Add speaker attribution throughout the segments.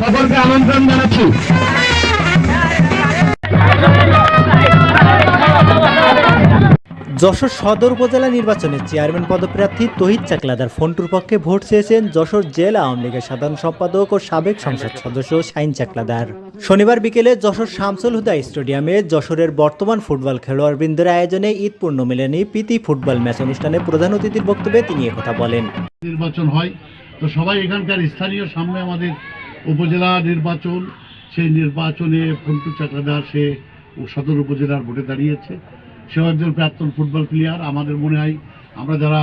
Speaker 1: সকলকে আমন্ত্রণ জানাচ্ছি।
Speaker 2: যশোর সদর উপজেলা নির্বাচনে চেয়ারম্যান পদপ্রার্থী তহিদ চাকলাদার ফন্টুর পক্ষে ভোট চেয়েছেন যশোর জেলা আওয়ামী লীগের সাধারণ সম্পাদক ও সাবেক সংসদ সদস্য শাইন চাকলাদার। শনিবার বিকেলে যশোর শামসুল হুদা স্টেডিয়ামে যশোরের বর্তমান ফুটবল খেলোয়াড়বৃন্দের আয়োজনে ঈদ পূর্ণ মিলনী প্রীতি ফুটবল ম্যাচ অনুষ্ঠানে প্রধান অতিথির বক্তব্যে তিনি একথা বলেন।
Speaker 3: নির্বাচন হয় তো সবাই এখানকার স্থানীয় সামনে আমাদের উপজেলা নির্বাচন, সেই নির্বাচনে ফন্টু চাকরাদার সে সদর উপজেলার ভোটে দাঁড়িয়েছে। সেও একজন প্রাক্তন ফুটবল প্লেয়ার আমাদের মনে হয় আমরা যারা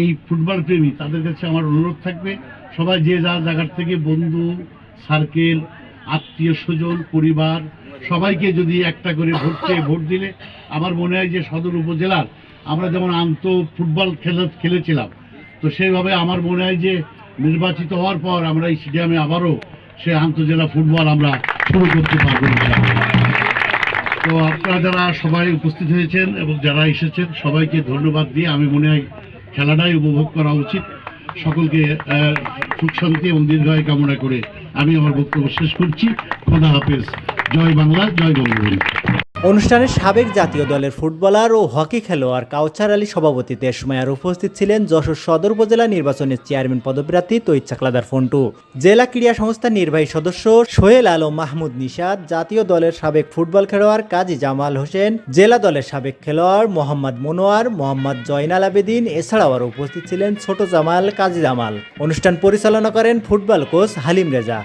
Speaker 3: এই ফুটবল প্রেমী, তাদের কাছে আমার অনুরোধ থাকবে, সবাই যে যার জায়গার থেকে বন্ধু সার্কেল আত্মীয় স্বজন, পরিবার, সবাইকে যদি একটা করে ভোট চেয়ে ভোট দিলে, আমার মনে হয় যে সদর উপজেলার আমরা যেমন আন্ত ফুটবল খেলা, খেলেছিলাম, তো সেইভাবে আমার মনে হয় যে নির্বাচিত হওয়ার পর আমরা এই স্টেডিয়ামে আবারও সে আন্তজেলা ফুটবল আমরা শুরু করতে পারব তো আপনারা যারা সবাই উপস্থিত হয়েছেন এবং যারা এসেছেন, সবাইকে ধন্যবাদ দিয়ে আমি মনে হয় খেলাটাই উপভোগ করা উচিত। সকলকে সুখ শান্তি এবং দীর্ঘায় কামনা করে আমি আমার বক্তব্য শেষ করছি। খোদা হাফেজ। জয় বাংলা, জয় বঙ্গবন্ধু।
Speaker 2: অনুষ্ঠানে সাবেক জাতীয় দলের ফুটবলার ও হকি খেলোয়াড় কাউচার আলী সভাপতিতে সময় আর উপস্থিত ছিলেন যশোর সদর উপজেলা নির্বাচনের চেয়ারম্যান পদপ্রার্থী তৈত চাকলাদার ফন্টু। জেলা ক্রীড়া সংস্থার নির্বাহী সদস্য সোহেল আলম মাহমুদ নিশাদ, জাতীয় দলের সাবেক ফুটবল খেলোয়াড় কাজী জামাল হোসেন, জেলা দলের সাবেক খেলোয়াড় মোহাম্মদ মনোয়ার, মোহাম্মদ জয়নাল আবেদিন, এছাড়াও আরও উপস্থিত ছিলেন ছোট জামাল, কাজী জামাল। অনুষ্ঠান পরিচালনা করেন ফুটবল কোচ হালিম রেজা।